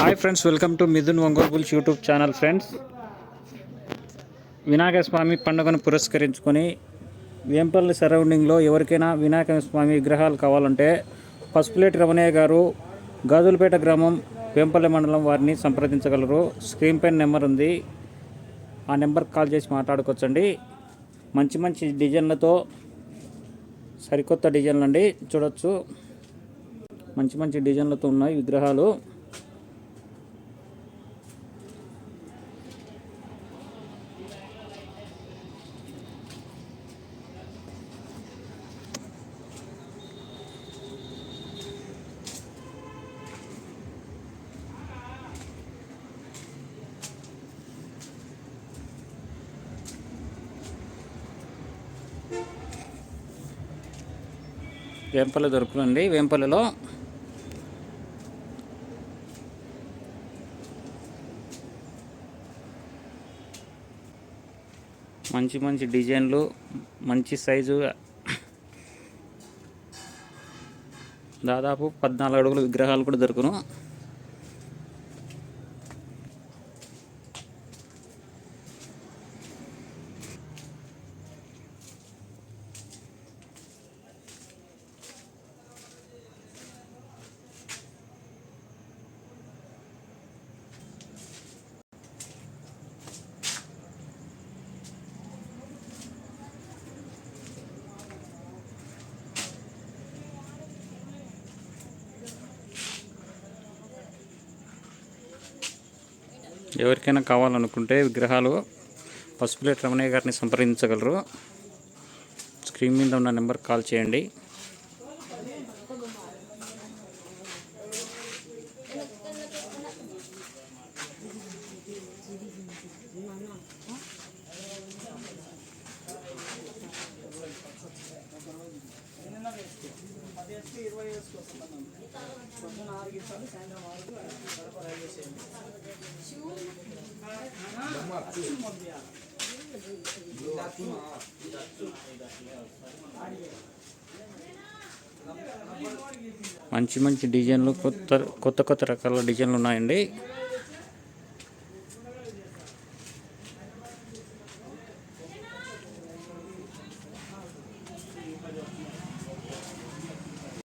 Hi friends welcome to Mithun Ongole bulls YouTube channel friends Vinayaka Swamy పండుగను పురస్కరించుకొని వేంపల్లి సరౌండింగ్లో ఎవరికైనా వినాయక స్వామి విగ్రహాలు కావాలంటే పసుపులేటి రమణయ్య గారు గాజులపేట గ్రామం వేంపల్లి మండలం వారిని సంప్రదించగలరు. స్క్రీన్ పైన నెంబర్ ఉంది. ఆ నెంబర్కి కాల్ చేసి మాట్లాడుకోవచ్చండి. మంచి మంచి డిజైన్లతో సరికొత్త డిజైన్లు అండి. చూడొచ్చు. మంచి మంచి డిజైన్లతో ఉన్నాయి విగ్రహాలు. వేంపల్లి దొరుకుతుంది. వేంపల్లిలో మంచి మంచి డిజైన్లు మంచి సైజు దాదాపు పద్నాలుగు అడుగుల విగ్రహాలు కూడా దొరుకును. ఎవరికైనా కావాలనుకుంటే విగ్రహాలు పసుపులేటి రమణయ్య గారిని సంప్రదించగలరు. స్క్రీన్ మీద ఉన్న నెంబర్ కాల్ చేయండి. మంచి మంచి డిజైన్లు కొత్త కొత్త కొత్త రకాల డిజైన్లు ఉన్నాయండి.